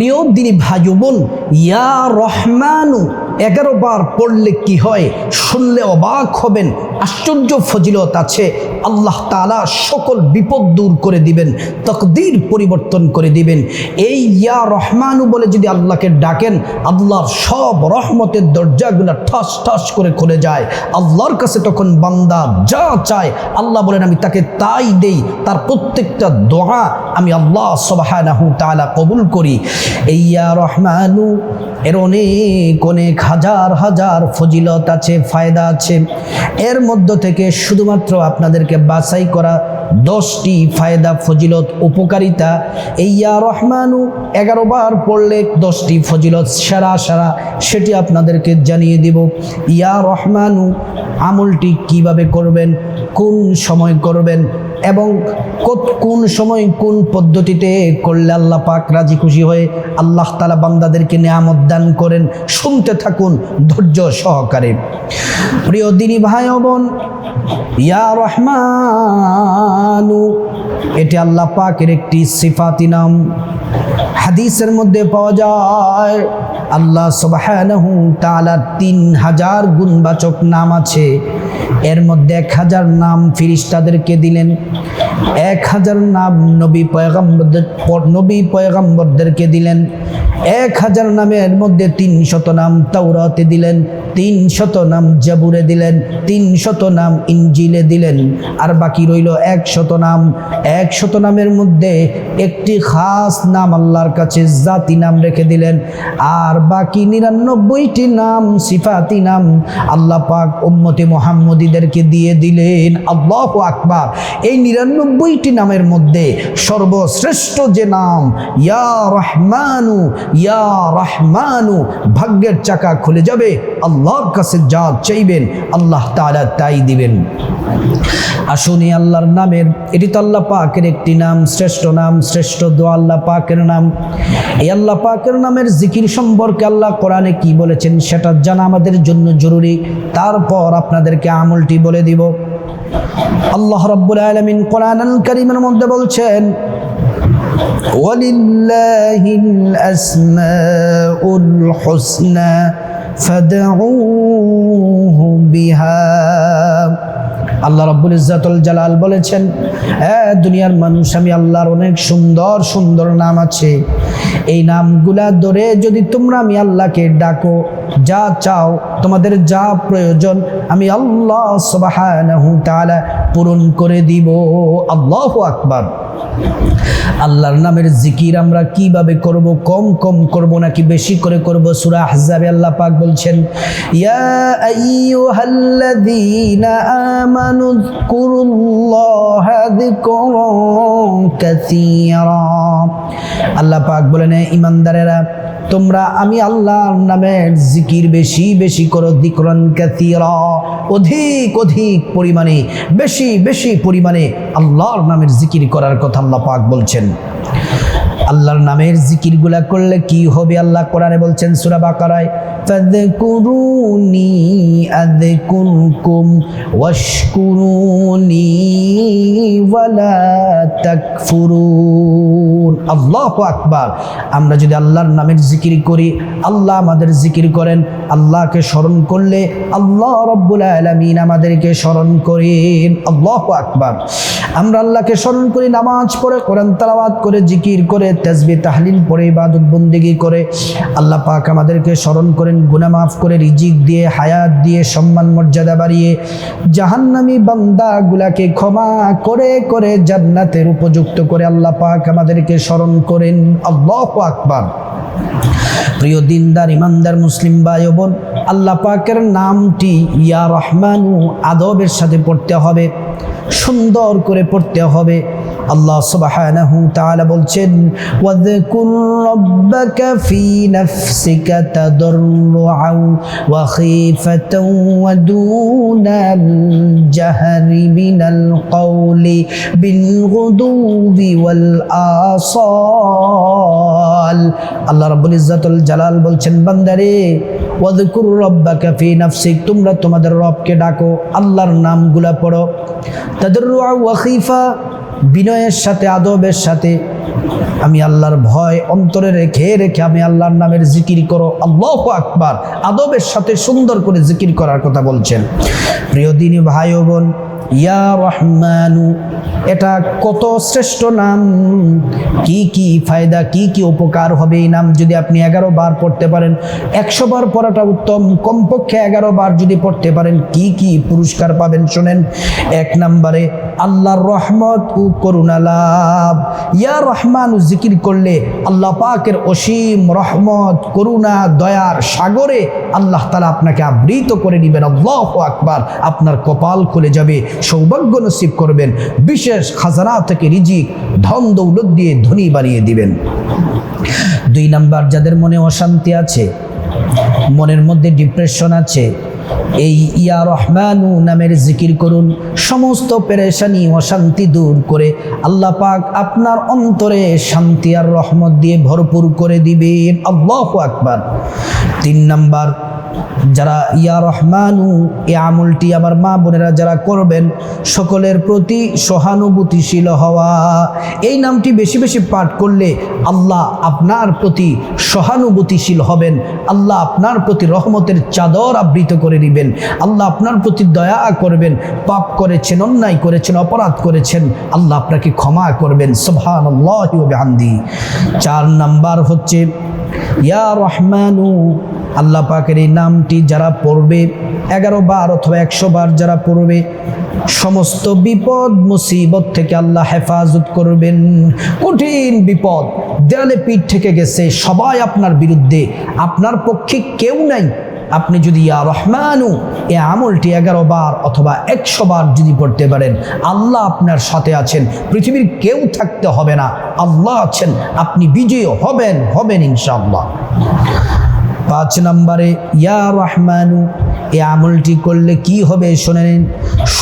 প্রিয় দিনী ভাই বোন ইয়া রহমানু এগারো বার পড়লে কি হয়? শুনলে অবাক হবেন, আশ্চর্য ফজিলত আছে। আল্লাহ তালা সকল বিপদ দূর করে দিবেন, তকদির পরিবর্তন করে দিবেন। এই ইয়া রহমানু বলে যদি আল্লাহকে ডাকেন, আল্লাহর সব রহমতের দরজাগুলো ঠস ঠস করে খুলে যায়। আল্লাহর কাছে তখন বান্দা যা চায়, আল্লাহ বলেন, আমি তাকে তাই দেই, তার প্রত্যেকটা দোয়া আমি আল্লাহ তাআলা কবুল করি। এই ইয়া রহমানু এর অনেক অনেক হাজার হাজার ফজিলত আছে, ফায়দা আছে। এর মধ্য থেকে শুধুমাত্র আপনাদেরকে বাছাই করা দশটি ফায়দা, ফজিলত, উপকারিতা। এই ইয়া রহমানু এগারো বার পড়লে দশটি ফজিলত সারা সারা, সেটি আপনাদেরকে জানিয়ে দিব। ইয়া রহমানু আমলটি কীভাবে করবেন, কোন সময় করবেন এবং কোন সময় কোন পদ্ধতিতে করলে আল্লাহ পাক রাজি খুশি হয়ে আল্লাহ তালা বান্দাদেরকে নিয়ামত দান করেন, শুনতে থাকুন ধৈর্য সহকারে। প্রিয় দিনী ভাই বোন, ইয়া রহমানু, এটি আল্লাহ পাকের একটি সিফাতি নাম। হাদিসের মধ্যে পাওয়া যায়, আল্লাহ সুবহানাহু তাআলা তিন হাজার গুণবাচক নাম আছে। এর মধ্যে এক হাজার নাম ফিরিস্তাদেরকে দিলেন। এক হাজার নাম নবী পয়গম্বরদের নবী পয়গম্বরদেরকে দিলেন। এক হাজার নামের মধ্যে তিন শত নাম তাওরাতে দিলেন, তিন শত নাম জাবুরে দিলেন, তিন শত নাম ইঞ্জিলে দিলেন। আর বাকি রইল এক শত নাম। এক শত নামের মধ্যে একটি খাস নাম আল্লাহর কাছে জাতি নাম রেখে দিলেন। আর বাকি নিরানব্বইটি নাম সিফাতি নাম আল্লাহ পাক উম্মতি মোহাম্মদীদেরকে দিয়ে দিলেন। আল্লাহ আকবার। এই নিরানব্বইটি নামের মধ্যে সর্বশ্রেষ্ঠ যে নাম, ইয়া রহমানু ইয়া রহমানু, ভাগ্যের চাকা খুলে যাবে, আল্লাহর কাছে যা চাইবেন, আল্লাহ তাআলা তাই দিবেন। আসুন আল্লাহর নামের, এটি তো আল্লাহ পাকের একটি নাম, শ্রেষ্ঠ নাম, শ্রেষ্ঠ দোয়া আল্লাহ পাকের নাম। এই আল্লাহ পাকের নামের জিকির সম্পর্কে আল্লাহ কোরআনে কি বলেছেন সেটা জানা আমাদের জন্য জরুরি। তারপর আপনাদেরকে আমলটি বলে দিব। আল্লাহ রব্বুল আলমিন কোরআন করিমের মধ্যে বলছেন ولله الأسماء الحسنى فادعوه بها আল্লাহ রব্বুল ইজ্জাতুল জালাল বলেছেন হ্যাঁ দুনিয়ার মানুষ আমি আল্লাহর অনেক সুন্দর সুন্দর নাম আছে এই নামগুলা ধরে যদি তোমরা আমি আল্লাহকে ডাকো যা চাও তোমাদের যা প্রয়োজন আমি আল্লাহ সুবহানাহু তাআলা পূরণ করে দিব আল্লাহু আকবার আল্লাহর নামের জিকির আমরা কীভাবে করব, কম কম করব নাকি বেশি করে করব, সুরা হাজাবে আল্লাহ পাক বলছেন, ইয়া আইয়ুহাল্লাযীনা আমানু যকুরুল্লাহা কাসীরা। আল্লাহ পাক বলেন "হে ইমানদারেরা তোমরা আমি আল্লাহর নামের জিকির বেশি বেশি করো দিকরণ কাসীরা। অধিক অধিক পরিমাণে, বেশি বেশি পরিমাণে আল্লাহর নামের জিকির করার কথা আল্লাহ পাক বলছেন। আল্লাহর নামের জিকিরগুলা করলে কি হবে আল্লাহ কোরআনে বলছেন সূরা ফাযকুরুনি আযকুরকুম ওয়াশকুরুনি ওয়ালা তাকফুরুন আল্লাহু আকবার আমরা যদি আল্লাহর নামের জিকির করি, আল্লাহ আমাদের জিকির করেন আল্লাহকে স্মরণ করলে আল্লাহ রব্বুল আলমিন আমাদেরকে স্মরণ করেন। আল্লাহু আকবার। আমরা আল্লাহকে স্মরণ করি, নামাজ পড়ে, কোরআন তালাওয়াত করে, জিকির করে তাসবিহ তাহলিল পড়ে, ইবাদত বন্দেগী করে। আল্লাহ পাক আমাদেরকে স্মরণ করেন, গুনাহ মাফ করে, রিজিক দিয়ে, হায়াত দিয়ে, সম্মান, মর্যাদা বাড়িয়ে জাহান্নামী বান্দাগুলাকে ক্ষমা করে করে জান্নাতের উপযুক্ত করে আল্লাহ পাক আমাদেরকে স্মরণ করেন। আল্লাহু আকবার। প্রিয় দিনদার, ইমানদার মুসলিম ভাই বোন, আল্লাহ পাকের নামটি ইয়া রহমানু আদবের সাথে পড়তে হবে, সুন্দর করে পড়তে হবে। আল্লাহ সুবহানাহু তাআলা বলছেন, ওয়াযকুর রাব্বাকা ফি নাফসিকা তাদাররুআন ওয়া খীফাতান ওয়া দুনাল জাহরি মিনাল কওলি বিল গুদুবি ওয়াল আসাল। আল্লাহ রাব্বুল ইজ্জাতুল জালাল বলছেন, বান্দারে, ওয়াযকুর রাব্বাকা ফি নাফসিক, তোমরা তোমাদের রবকে ডাকো, আল্লাহর নামগুলা পড়ো। তাদাররুআ ওয়া খীফা বিনয়ের সাথে, আদবের সাথে আমি আল্লাহর ভয় অন্তরে রেখে রেখে আমি আল্লাহর নামের জিকির করো। আল্লাহ আকবার। আদবের সাথে সুন্দর করে জিকির করার কথা বলছেন। প্রিয় দিনী ভাই বোন, ইয়া রহমানু এটা কত শ্রেষ্ঠ নাম? কি কি ফায়দা, কি কি উপকার হবে এই নাম যদি আপনি এগারো বার পড়তে পারেন? একশো বার পড়াটা উত্তম, কমপক্ষে এগারো বার যদি পড়তে পারেন, কি কি পুরস্কার পাবেন? শোনেন, এক নম্বরে, আল্লাহর রহমত ও করুণা লাভ। ইয়া রহমান, জিকির করলে আল্লাহ পাকের অসীম রহমত, করুণা, দয়ার সাগরে আল্লাহ তালা আপনাকে আবৃত করে নেবেন আল্লাহ আকবার, আপনার কপাল খুলে যাবে, সৌভাগ্য নসিব করবেন। বিশেষ খাজানা থেকে রিজিক, ধন দৌলত দিয়ে ধনী বানিয়ে দিবেন। দুই নাম্বার, যাদের মনে অশান্তি আছে, মনের মধ্যে ডিপ্রেশন আছে, এই ইয়া রহমানু নামের জিকির করুন, সমস্ত পেরেশানি, অশান্তি দূর করে আল্লাহ পাক আপনার অন্তরে শান্তি আর রহমত দিয়ে ভরপুর করে দিবেন। আল্লাহ আকবার। তিন নাম্বার, যারা ইয়া রহমানু এ আমলটি আমার মা বোনেরা যারা করবেন সকলের প্রতি সহানুভূতিশীল হওয়া। এই নামটি বেশি বেশি পাঠ করলে আল্লাহ আপনার প্রতি সহানুভূতিশীল হবেন। আল্লাহ আপনার প্রতি রহমতের চাদর আবৃত করে দিবেন। আল্লাহ আপনার প্রতি দয়া করবেন। পাপ করেছেন, অন্যায় করেছেন, অপরাধ করেছেন, আল্লাহ আপনাকে ক্ষমা করবেন। সোহান চার নাম্বার হচ্ছে, ইয়া রহমানু আল্লাহ পাকের এই নামটি যারা পড়বে, এগারো বার অথবা একশো বার যারা পড়বে, সমস্ত বিপদ, মুসিবত থেকে আল্লাহ হেফাজত করবেন। কঠিন বিপদ, দেয়ালে পিঠ থেকে গেছে, সবাই আপনার বিরুদ্ধে, আপনার পক্ষে কেউ নাই। আপনি যদি ইয়া রহমানু, এ আমলটি এগারো বার অথবা একশো বার যদি পড়তে পারেন, আল্লাহ আপনার সাথে আছেন, পৃথিবীর কেউ থাকতে হবে না। আল্লাহ আছেন, আপনি বিজয়ী হবেন হবেন ইনশাআল্লাহ। পাঁচ নম্বরে, ইয়া রহমানু, এ আমলটি করলে কি হবে? শুনে নিন।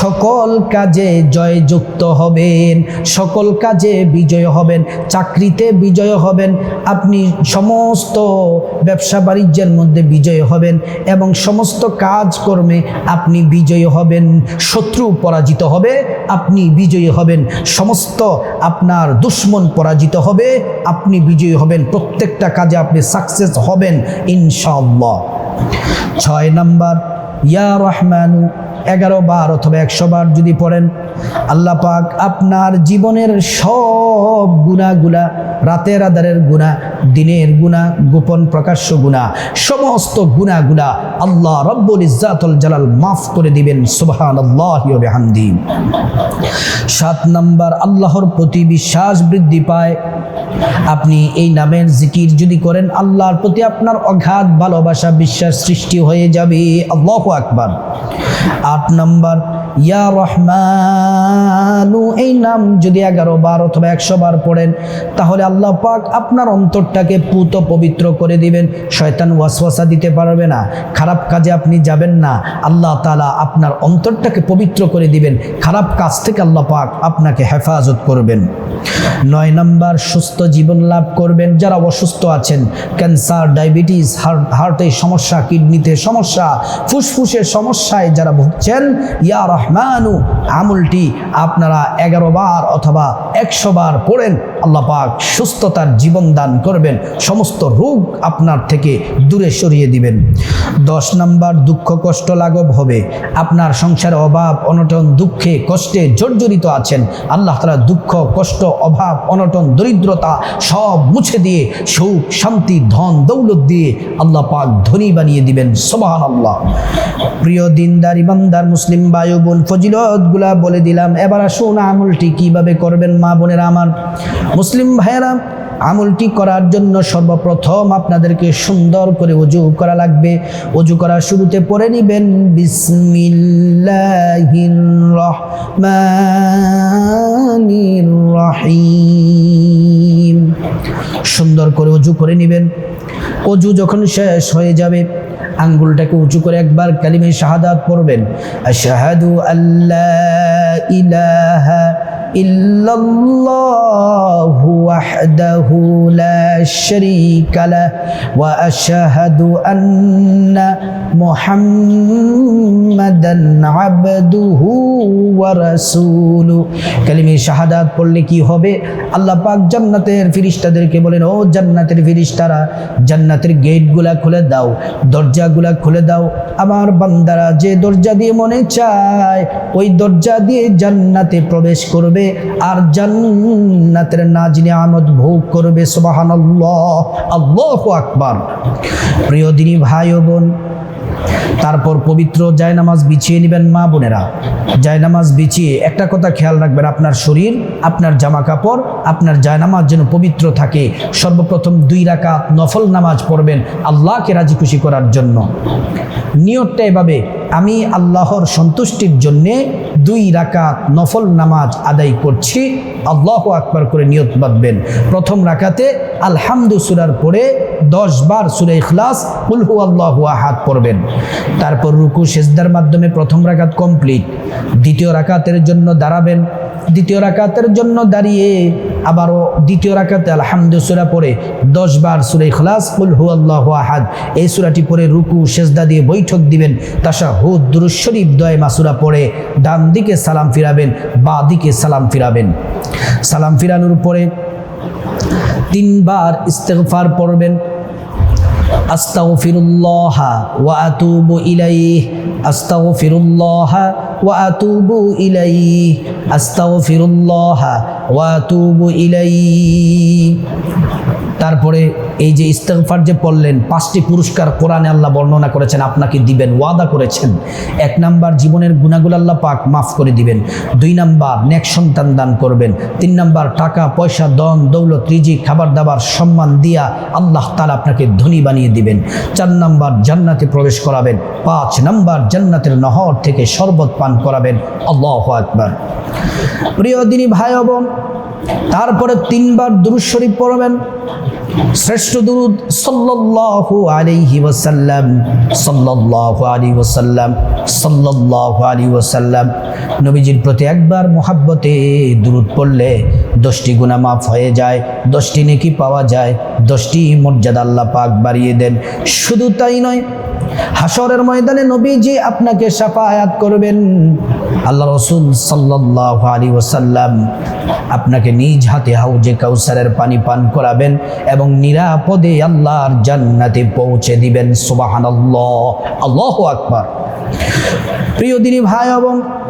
সকল কাজে জয়যুক্ত হবেন, সকল কাজে বিজয় হবেন, চাকরিতে বিজয় হবেন, আপনি সমস্ত ব্যবসা বাণিজ্যের মধ্যে বিজয় হবেন এবং সমস্ত কাজকর্মে আপনি বিজয়ী হবেন, শত্রু পরাজিত হবে, আপনি বিজয়ী হবেন, সমস্ত আপনার দুশ্মন পরাজিত হবে, আপনি বিজয়ী হবেন, প্রত্যেকটা কাজে আপনি সাকসেস হবেন ইনশাআল্লাহ। ছয় নাম্বার, ইয়া রহমানু, এগারো বার অথবা একশো বার যদি পড়েন, আল্লাহ পাক আপনার জীবনের সব গুণাগুলা, রাতের আধারের গুণা, দিনের গুণা, গোপন প্রকাশ্য গুণা, সমস্ত গুণাগুলা আল্লাহ রব্বুল ইজ্জাতুল জালাল মাফ করে দিবেন সুবহান আল্লাহ হামদি সাত নম্বর, আল্লাহর প্রতি বিশ্বাস বৃদ্ধি পায়। আপনি এই নামের জিকির যদি করেন, আল্লাহর প্রতি আপনার অঘাত ভালোবাসা, বিশ্বাস সৃষ্টি হয়ে যাবে। আল্লাহ আকবার। আট নম্বর ইয়া রহমানু, এই নাম যদি এগারো বার অথবা একশো বার পড়েন, তাহলে আল্লাহ পাক আপনার অন্তরটাকে পুত পবিত্র করে দিবেন। শয়তান ওয়াসওয়াসা দিতে পারবে না, খারাপ কাজে আপনি যাবেন না। আল্লাহ তালা আপনার অন্তরটাকে পবিত্র করে দিবেন, খারাপ কাজ থেকে আল্লাহ পাক আপনাকে হেফাজত করবেন। নয় নাম্বার, সুস্থ জীবন লাভ করবেন। যারা অসুস্থ আছেন, ক্যান্সার, ডায়াবেটিস, হার্ট, হার্টের সমস্যা, কিডনিতে সমস্যা, ফুসফুসের সমস্যায় যারা ভুগছেন, ইয়া রহমানু আমলটি আপনারা এগারো বার অথবা একশো বার পড়েন, আল্লাহ পাক সুস্থতার জীবন দান করবেন, সমস্ত রোগ আপনার থেকে দূরে সরিয়ে দিবেন। দশ নাম্বার, দুঃখ কষ্ট লাঘব হবে। আপনার সংসারে অভাব, অনটন, দুঃখে কষ্টে জর্জরিত আছেন। আল্লাহ তালা দুঃখ, কষ্ট, অভাব, অনটন, দরিদ্রতা সব মুছে দিয়ে সুখ, শান্তি, ধন, দৌলত দিয়ে আল্লাহ পাক ধনী বানিয়ে দিবেন। সোবাহান আল্লাহ প্রিয় দিনদার, ইমানদার, মুসলিম বায়ু বোন ফজিলতগুলা বলে দিলাম। এবার আসুন আমলটি কীভাবে করবেন মা বোনেরা আমার। মুসলিম ভাইয়েরা, আমলটি করার জন্য সর্বপ্রথম আপনাদেরকে সুন্দর করে অজু করা লাগবে। অজু করার শুরুতে পড়ে নিবেন রহিম। সুন্দর করে অজু করে নেবেন। অজু যখন শেষ হয়ে যাবে আঙ্গুলটাকে উঁচু করে একবার কালিমে শাহাদাত পড়বেন আশাহাদু আল্লাহ ইলাহা ইল্লাল্লাহু ওয়াহদাহু লা শারীকা লাহ ওয়া আশহাদু আন্না মুহাম্মাদান আবদুহু ওয়া রাসূলু। শাহাদাত পড়লে কি হবে? আল্লাহ পাক জান্নাতের ফেরেশতাদেরকে বলেন, ও জান্নাতের ফেরেশতারা জান্নাতের গেটগুলা খুলে দাও, দরজাগুলা খুলে দাও। আমার বান্দারা যে দরজা দিয়ে মনে চায়, ওই দরজা দিয়ে জান্নাতে প্রবেশ করবে। আর জান্নাতের নাজনে আমদ ভোগ করবে সুবাহান আল্লাহ আল্লাহ আকবার। প্রিয় দিনী ভাই বোন তারপর পবিত্র জায়নামাজ বিছিয়ে নেবেন মা বোনেরা। জায়নামাজ বিছিয়ে একটা কথা খেয়াল রাখবেন, আপনার শরীর, আপনার জামা কাপড় আপনার জায়নামাজ যেন পবিত্র থাকে। সর্বপ্রথম দুই রাকাত নফল নামাজ পড়বেন আল্লাহকে রাজি খুশি করার জন্য। নিয়তটা এভাবে, আমি আল্লাহর সন্তুষ্টির জন্যে দুই রাকাত নফল নামাজ আদায় করছি, আল্লাহ আকবার করে নিয়ত বাঁধবেন। প্রথম রাকাতে আলহামদু সুরার পরে দশ বার সুরে ইখলাস উলহু আল্লাহ আহাদ পড়বেন। তারপর রুকু সেজদার মাধ্যমে প্রথম রাকাত কমপ্লিট। দ্বিতীয় রাকাতের জন্য দাঁড়াবেন। দ্বিতীয় রাকাতের জন্য দাঁড়িয়ে আবারও দ্বিতীয় রাকাতে আলহামদু সুরা পরে দশ বার সুরে ইখলাস উলহু আল্লাহ আহাদ। এই সুরাটি পরে রুকু, সেজদা দিয়ে বৈঠক দিবেন। তাসা হু দুরুশরীফ দয় মাসুরা পরে ডান দিকে সালাম ফিরাবেন, বা দিকে সালাম ফিরাবেন। সালাম ফিরানোর পরে তিনবার ইস্তেগফার পড়বেন। আস্তাগফিরুল্লাহ ওয়া আতুবু ইলাইহি আস্তাগফিরুল্লাহ ওয়া আতুবু ইলাইহি আস্তাগফিরুল্লাহ ওয়া আতুবু ইলাইহি তারপরে এই যে ইস্তেগফার যে পড়লেন, পাঁচটি পুরস্কার কোরআনে আল্লাহ বর্ণনা করেছেন, আপনাকে দিবেন, ওয়াদা করেছেন। এক নাম্বার, জীবনের গুণাগুলো আল্লাহ পাক মাফ করে দিবেন। দুই নাম্বার, নেক সন্তান দান করবেন। তিন নাম্বার, টাকা, পয়সা দন দৌলত রিজি খাবার দাবার, সম্মান দিয়া আল্লাহ তালা আপনাকে ধনী বানিয়ে দিবেন। চার নাম্বার, জান্নাতে প্রবেশ করাবেন। পাঁচ নাম্বার, জান্নাতের নহর থেকে শরবত পান করাবেন। আল্লাহ আকবার। প্রিয় দিনী ভাই ও বোন, তারপরে তিনবার দুরুদ শরীফ পড়বেন। শ্রেষ্ঠ দুরুদ সাল্লাল্লাহু আলাইহি ওয়াসাল্লাম, সাল্লাল্লাহু আলাইহি ওয়াসাল্লাম, সাল্লাল্লাহু আলাইহি ওয়াসাল্লাম। নবীজির প্রতি একবার মোহাব্বতে দুরুদ পড়লে দশটি গুণা মাফ হয়ে যায়, দশটি নেকি পাওয়া যায়, দশটি মর্যাদা আল্লাহ পাক বাড়িয়ে দেন। শুধু তাই নয় হাসরের ময়দানে নবীজি আপনাকে সাফায়াত করবেন। আল্লাহ রসুল সাল্লাহ আলী ওসাল্লাম আপনাকে নিজ হাতে হাউজে কাউসারের পানি পান করাবেন এবং নিরাপদে আল্লাহর জান্নাতে পৌঁছে দিবেন। সুবাহান আল্লাহ আল্লাহ আকবার। প্রিয় দিনী ভাই এবং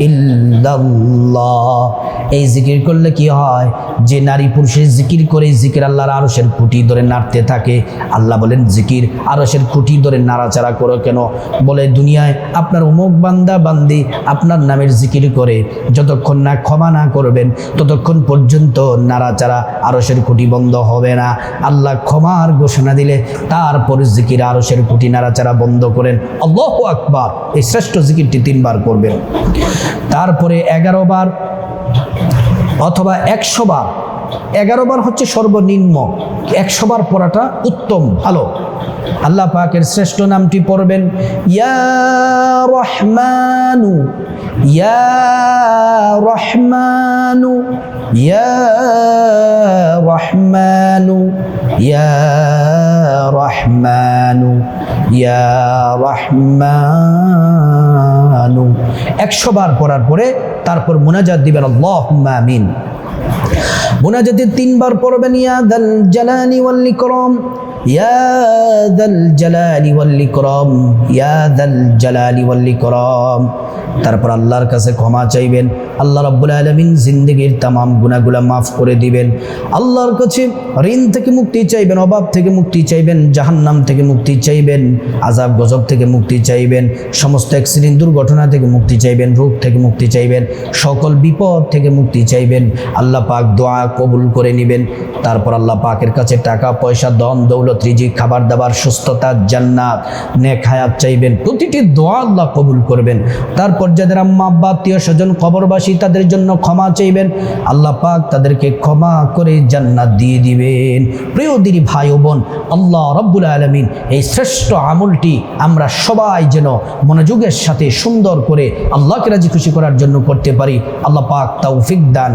ইল্লাল্লাহ এই জিকির করলে কি হয়? যে নারী পুরুষের জিকির করে জিকির আল্লাহর আরসের খুঁটি ধরে নাড়তে থাকে। আল্লাহ বলেন, জিকির আরসের খুঁটি ধরে নাড়াচাড়া করো কেন? বলে, দুনিয়ায় আপনার উমুক বান্দা, বান্দি আপনার নামের জিকির করে। যতক্ষণ না ক্ষমা না করবেন, ততক্ষণ পর্যন্ত নাড়াচাড়া আরসের খুঁটি বন্ধ হবে না। আল্লাহ ক্ষমার ঘোষণা দিলে, তারপর জিকির আরসের খুঁটি নাড়াচাড়া বন্ধ করেন। আল্লাহ আকবার। এই শ্রেষ্ঠ জিকিরটি তিনবার করবেন। তারপরে এগারো বার অথবা একশো বার। এগারো বার হচ্ছে সর্বনিম্ন। একশো বার পড়াটা উত্তম। ভালো আল্লাহ পাকের শ্রেষ্ঠ নামটি পড়বেন, ইয়া রহমানু ইয়া রহমানু ইয়া রহমানু ইয়া রহমানু ইয়া রহমানু। একশো বার পড়ার পরে তারপর মোনাজাত দিবেন আল্লাহ আমিন। মোনাজাতে তিনবার পড়বেন ইয়াদাল জালানি ওয়াল ইকরাম। ইয়াদাল জালালি ওয়াল ইকরাম ইয়াদাল জালালি ওয়াল ইকরাম। তারপর আল্লাহর কাছে ক্ষমা চাইবেন, আল্লাহ রাব্বুল আলামিন জিন্দেগির তামাম গুনাহগুলা মাফ করে দিবেন। আল্লাহর কাছে ঋণ থেকে মুক্তি চাইবেন, অভাব থেকে মুক্তি চাইবেন, জাহান্নাম থেকে মুক্তি চাইবেন আজাব গজব থেকে মুক্তি চাইবেন, সমস্ত অ্যাক্সিডেন্ট দুর্ঘটনা থেকে মুক্তি চাইবেন, রোগ থেকে মুক্তি চাইবেন, সকল বিপদ থেকে মুক্তি চাইবেন। আল্লাহ পাক দোয়া কবুল করে নেবেন। তারপর আল্লাহ পাকের কাছে টাকা, পয়সা দন দৌলত বরকত রিজিক খাবার দাবার, সুস্থতা, জান্নাত, নেক হায়াত চাইবেন। প্রতিটি দোয়া আল্লাহ কবুল করবেন। তারপর যাদের আম্মা, আব্বা, আত্মীয় স্বজন, কবরবাসী, তাদের জন্য ক্ষমা চাইবেন। আল্লাহ পাক তাদেরকে ক্ষমা করে জান্নাত দিয়ে দিবেন। প্রিয় দিদি ভাই ও বোন, আল্লাহ রব্বুল আলমিন এই শ্রেষ্ঠ আমলটি আমরা সবাই যেন মনোযোগের সাথে সুন্দর করে আল্লাহকে রাজি খুশি করার জন্য করতে পারি। আল্লাহ পাক তৌফিক দান